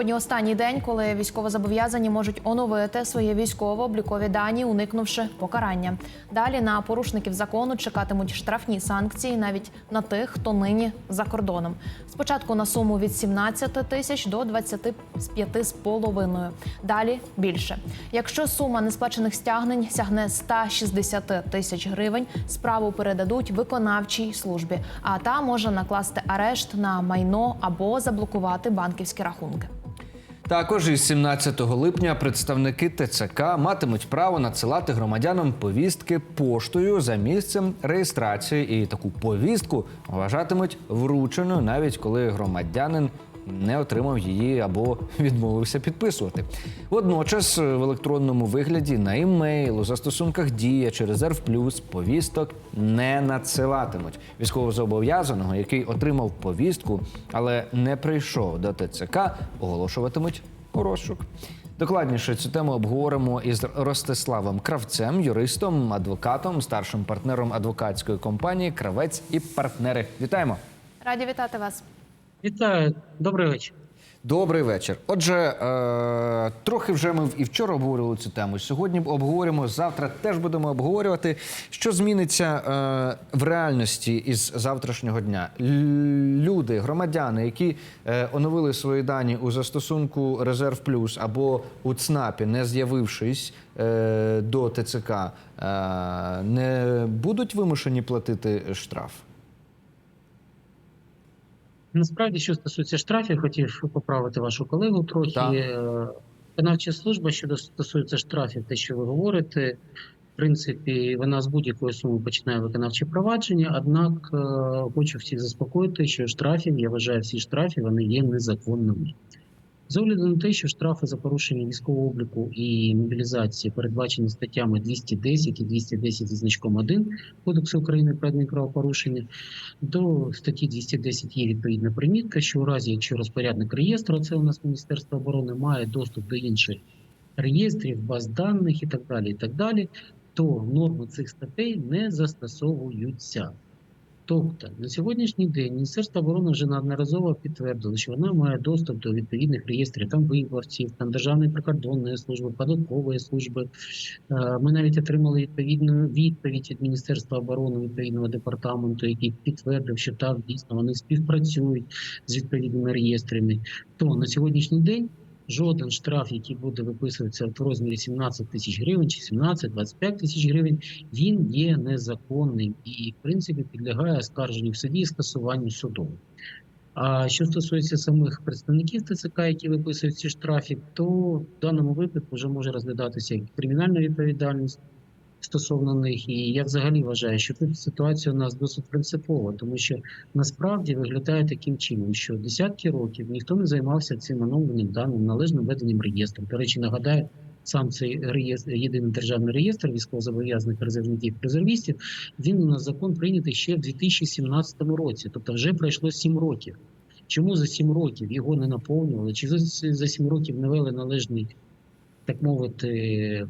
Сьогодні останній день, коли військовозобов'язані можуть оновити свої військово-облікові дані, уникнувши покарання. Далі на порушників закону чекатимуть штрафні санкції навіть на тих, хто нині за кордоном. Спочатку на суму від 17 тисяч до 25 з половиною. Далі більше. Якщо сума несплачених стягнень сягне 160 тисяч гривень, справу передадуть виконавчій службі, а та може накласти арешт на майно або заблокувати банківські рахунки. Також із 17 липня представники ТЦК матимуть право надсилати громадянам повістки поштою за місцем реєстрації, і таку повістку вважатимуть врученою, навіть коли громадянин не отримав її або відмовився підписувати. Водночас в електронному вигляді на імейл, у застосунках Дія чи Резерв Плюс повісток не надсилатимуть. Військовозобов'язаного, який отримав повістку, але не прийшов до ТЦК, оголошуватимуть розшук. Докладніше цю тему обговоримо із Ростиславом Кравцем, юристом, адвокатом, старшим партнером адвокатської компанії Кравець і партнери. Вітаємо! Раді вітати вас. Вітаю, добрий вечір. Добрий вечір. Отже, е, трохи вже ми і вчора обговорювали цю тему. Сьогодні обговоримо, завтра теж будемо обговорювати, що зміниться е, в реальності із завтрашнього дня. Люди, громадяни, які е, оновили свої дані у застосунку Резерв Плюс або у ЦНАПі, не з'явившись е, до ТЦК, е, не будуть вимушені платити штраф. Насправді, що стосується штрафів, хотів поправити вашу колегу трохи. Так. Е, Виконавча служба щодо стосується штрафів, те, що ви говорите, в принципі, вона з будь-якої суми починає виконавче провадження. Однак е, хочу всіх заспокоїти, що штрафів, я вважаю, всі штрафи вони є незаконними. З огляду на те, що штрафи за порушення військового обліку і мобілізації передбачені статтями 210 і 210 зі значком 1 Кодексу України про адмінправопорушення, до статті 210 є відповідна примітка, що у разі, якщо розпорядник реєстру, це у нас Міністерство оборони, має доступ до інших реєстрів, баз даних і так далі, і так далі, то норми цих статей не застосовуються. Тобто на сьогоднішній день Міністерство оборони вже неодноразово підтвердило, що вона має доступ до відповідних реєстрів там виборців, там Державної прикордонної служби, податкової служби. Е, Ми навіть отримали відповідну відповідь від Міністерства оборони відповідного департаменту, який підтвердив, що так дійсно вони співпрацюють з відповідними реєстрами. То на сьогоднішній день жоден штраф, який буде виписуватися в розмірі 17 тисяч гривень чи 17-25 тисяч гривень, він є незаконним і, в принципі, підлягає оскарженню в суді і скасуванню судом. А що стосується самих представників ТЦК, які виписують ці штрафи, то в даному випадку вже може розглядатися як кримінальна відповідальність стосовно них. І я взагалі вважаю, що тут ситуація у нас досить принципова, тому що насправді виглядає таким чином, що десятки років ніхто не займався цим оновленням даним, належним веденням реєстру. До речі, нагадаю, сам цей реєстр, єдиний державний реєстр військовозобов'язаних резервників резервістів, він у нас закон прийнятий ще в 2017 році, тобто вже пройшло 7 років. Чому за 7 років його не наповнювали? Чи за 7 років не вели належний, так мовити,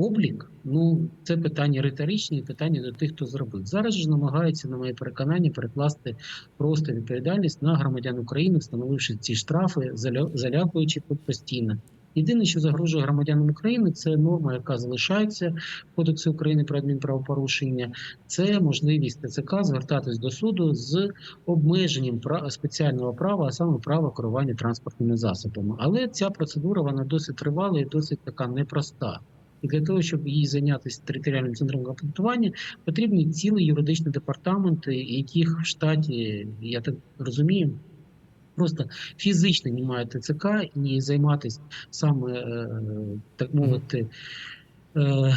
облік? Ну, це питання риторичне і питання до тих, хто зробив. Зараз ж намагаються, на моє переконання, перекласти просто відповідальність на громадян України, встановивши ці штрафи, залякуючи тут постійно. Єдине, що загрожує громадянам України, це норма, яка залишається в Кодексі України про адмінправопорушення. Це можливість ТЦК звертатись до суду з обмеженням спеціального права, а саме права керування транспортними засобами. Але ця процедура вона досить тривала і досить така непроста. І для того, щоб їй зайнятися територіальним центром комплектування, потрібні цілий юридичний департамент, яких в штаті, я так розумію, просто фізично немає ТЦК і займатися саме, е, так мовити, е,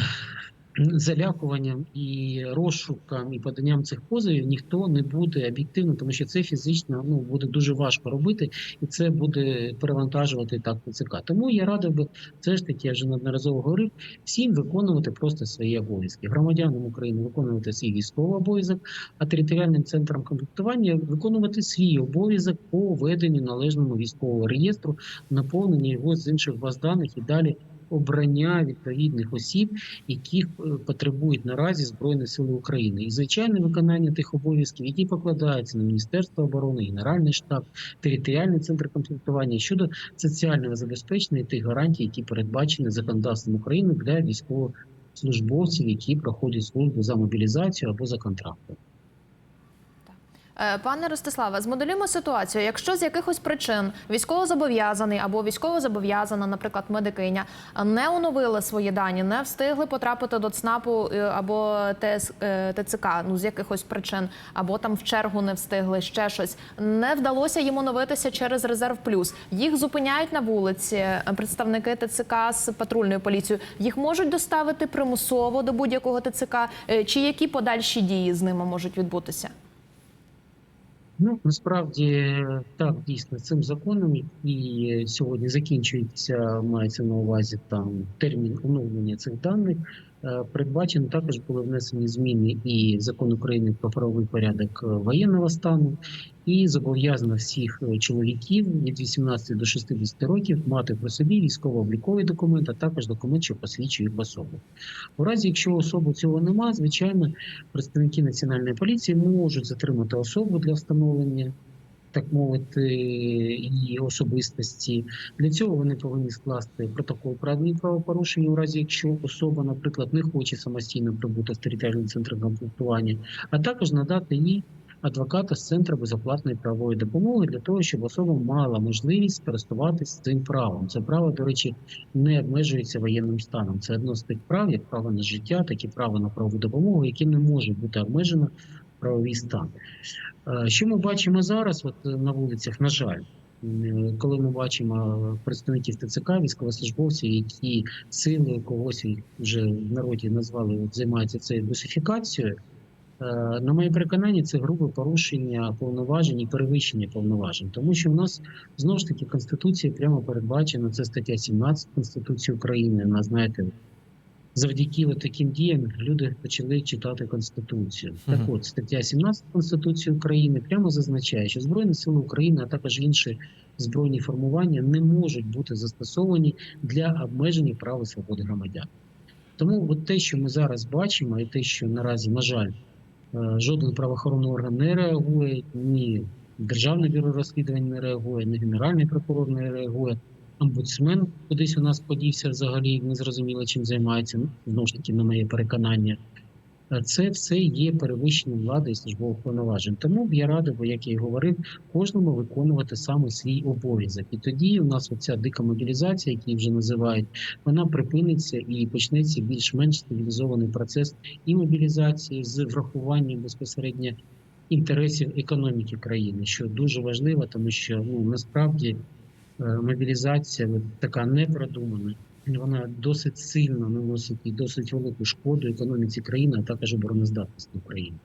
залякуванням і розшуком і поданням цих позовів ніхто не буде об'єктивно, тому що це фізично ну, буде дуже важко робити, і це буде перевантажувати так ТЦК. Тому я радив би все ж таки, я вже неодноразово говорив, всім виконувати просто свої обов'язки. Громадянам України виконувати свій військовий обов'язок, а територіальним центрам комплектування виконувати свій обов'язок по веденню належному військового реєстру, наповненню його з інших баз даних і далі обрання відповідних осіб, яких е, потребують наразі Збройні Сили України, і звичайне виконання тих обов'язків, які покладаються на Міністерство оборони, Генеральний штаб, територіальний центр комплектування щодо соціального забезпечення і тих гарантій, які передбачені законодавством України для військовослужбовців, які проходять службу за мобілізацію або за контрактом. Е, Пане Ростиславе, змоделюємо ситуацію. Якщо з якихось причин військовозобов'язаний або військовозобов'язана, наприклад, медикиня, не оновили свої дані, не встигли потрапити до ЦНАПу е, або ТС, е, ТЦК, ну з якихось причин, або там в чергу не встигли, ще щось, не вдалося їм оновитися через резерв плюс. Їх зупиняють на вулиці представники ТЦК з патрульною поліцією. Їх можуть доставити примусово до будь-якого ТЦК. Чи які подальші дії з ними можуть відбутися? Ну насправді так дійсно цим законом, який сьогодні закінчується, мається на увазі там термін оновлення цих даних. Е, Передбачено також були внесені зміни і закон України про правовий порядок е, воєнного стану, і зобов'язано всіх е, чоловіків від 18 до 60 років мати при собі військово-обліковий документ, а також документ, що посвідчує особу. У разі, якщо у особи цього немає, звичайно, представники національної поліції можуть затримати особу для встановлення, так мовити, її особистості. Для цього вони повинні скласти протокол про адмінправопорушення, у разі якщо особа, наприклад, не хоче самостійно прибути в територіальний центр комплектування, а також надати їй адвоката з центру безоплатної правової допомоги для того, щоб особа мала можливість користуватися цим правом. Це право, до речі, не обмежується воєнним станом. Це одно з тих прав, як право на життя, так і право на правову допомогу, яке не може бути обмежено правовий стан. Е, Що ми бачимо зараз, от е, на вулицях, на жаль, коли ми бачимо представників ТЦК, військовослужбовців, які силою когось вже в народі назвали, займаються цією бусифікацією. Е, На моє переконання, це грубе порушення повноважень і перевищення повноважень, тому що в нас знову ж таки в Конституції прямо передбачено це стаття 17 Конституції України. Вона знаєте, завдяки от таким діям люди почали читати Конституцію. Так от стаття 17 Конституції України прямо зазначає, що Збройні Сили України, а також інші збройні формування не можуть бути застосовані для обмеження прав і свобод громадян. Тому от те, що ми зараз бачимо, і те, що наразі, на жаль, е, жоден правоохоронний орган не реагує, ні Державне бюро розслідувань не реагує, ні Генеральний прокурор не реагує. Омбудсмен кудись у нас подівся взагалі, не зрозуміло, чим займається. Ну, Знову ж таки, на моє переконання. Е, Це все є перевищенням влади і службових повноважень. Тому б я радив, як я і говорив, кожному виконувати саме свій обов'язок. І тоді у нас оця дика мобілізація, її вже називають, вона припиниться і почнеться більш-менш цивілізований процес і мобілізації з врахуванням безпосередньо інтересів економіки країни, що дуже важливо, тому що ну насправді мобілізація от така непродумана. Вона досить сильно наносить і досить велику шкоду економіці країни, а також обороноздатності України.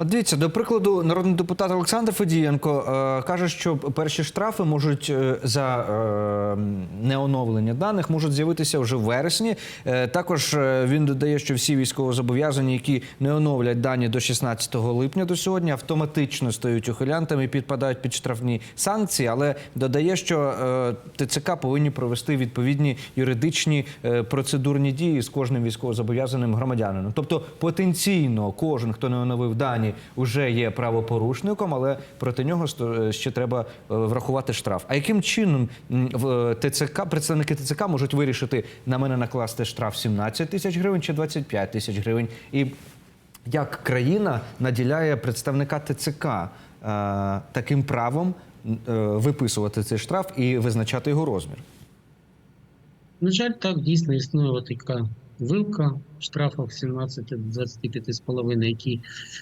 От дивіться, до прикладу, народний депутат Олександр Федієнко е, каже, що перші штрафи можуть е, за е, неоновлення даних можуть з'явитися вже в вересні. Е, також е, він додає, що всі військовозобов'язані, які не оновлять дані до 16 липня до сьогодні, автоматично стають ухилянтами і підпадають під штрафні санкції. Але додає, що е, ТЦК повинні провести відповідні юридичні е, процедурні дії з кожним військовозобов'язаним громадянином. Тобто потенційно кожен, хто не оновив дані, вже є правопорушником, але проти нього ще треба е, врахувати штраф. А яким чином в ТЦК представники ТЦК можуть вирішити на мене накласти штраф 17 тисяч гривень чи 25 тисяч гривень? І як країна наділяє представника ТЦК е, таким правом е, виписувати цей штраф і визначати його розмір? На жаль, так дійсно існує така вилка в штрафах 17-25,5, які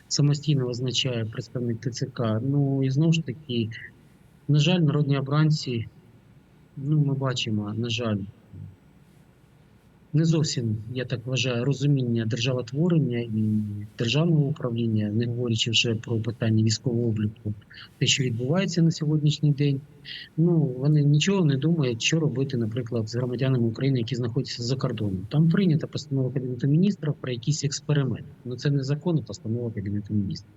самостійно визначає представник ТЦК. Ну і знову ж таки, на жаль, народні обранці, ну ми бачимо, на жаль, не зовсім, я так вважаю, розуміння державотворення і державного управління, не говорячи вже про питання військового обліку, те, що відбувається на сьогоднішній день. Ну вони нічого не думають, що робити, наприклад, з громадянами України, які знаходяться за кордоном. Там прийнята постанова Кабінету міністрів про якийсь експеримент. Ну це не закон, а постанова Кабінету міністрів.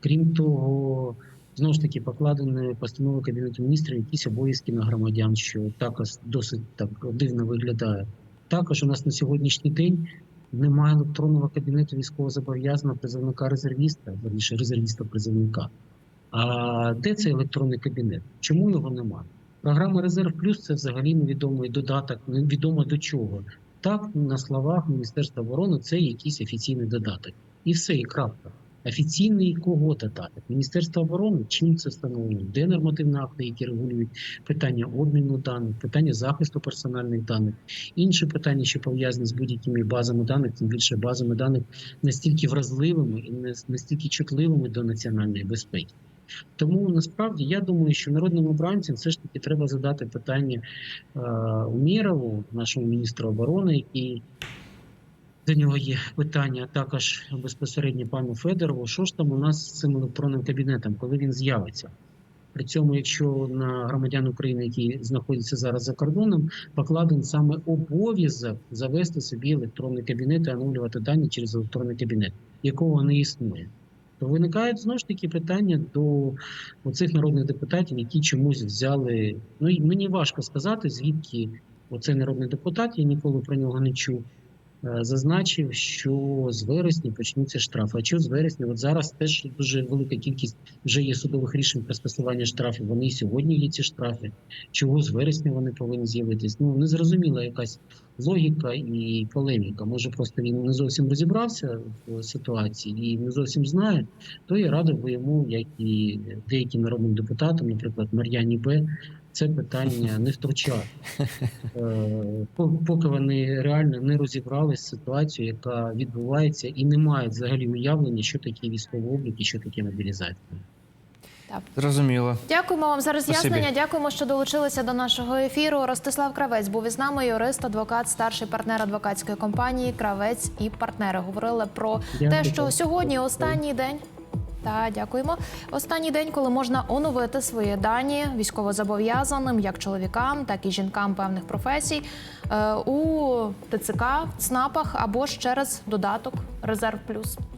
Крім того, Знову ж таки, покладені постанови Кабінету міністрів якісь обов'язки на громадян, що також досить так дивно виглядає. Також у нас на сьогоднішній день немає електронного кабінету військовозобов'язаного призовника резервіста, верніше резервіста призовника. А де цей електронний кабінет? Чому його немає? Програма Резерв Плюс це взагалі невідомий додаток, невідомо до чого. Так, на словах Міністерства оборони це якийсь офіційний додаток. І все, і крапка. Офіційний кого додаток? Міністерство оборони чим це встановлено? Де нормативні акти, які регулюють питання обміну даних, питання захисту персональних даних, інші питання, що пов'язані з будь-якими базами даних, тим більше базами даних настільки вразливими і не- настільки чутливими до національної безпеки. Тому насправді я думаю, що народним обранцям все ж таки треба задати питання е, Умєрову, нашому міністру оборони, який до нього є питання, також безпосередньо пану Федорову. Що ж там у нас з цим електронним кабінетом, коли він з'явиться? При цьому, якщо на громадян України, які знаходяться зараз за кордоном, покладений саме обов'язок завести собі електронний кабінет і оновлювати дані через електронний кабінет, якого не існує. То виникають знову ж таки питання до оцих народних депутатів, які чомусь взяли. Ну мені важко сказати, звідки оцей народний депутат, я ніколи про нього не чув. Е, Зазначив, що з вересня почнуться штрафи. А що з вересня? От зараз теж дуже велика кількість вже є судових рішень про скасування штрафів. Вони і сьогодні є ці штрафи. Чого з вересня вони повинні з'явитись? Ну незрозуміла якась логіка і полеміка. Може, просто він не зовсім розібрався в ситуації і не зовсім знає. То я радив би йому, як і деяким народним депутатам, наприклад, Мар'яні Б. Це питання не втручати, Е, поки вони реально не розібрались з ситуацією, яка відбувається, і не мають взагалі уявлення, що таке військовий облік і що таке мобілізація. Зрозуміло. Дякуємо вам за роз'яснення. Дякуємо, що долучилися до нашого ефіру. Ростислав Кравець був із нами, юрист, адвокат, старший партнер адвокатської компанії Кравець і партнери. Говорили про те, що сьогодні останній день. Та дякуємо. Останній день, коли можна оновити свої дані військовозобов'язаним, як чоловікам, так і жінкам певних професій е, у ТЦК, ЦНАПах або ж через додаток Резерв Плюс.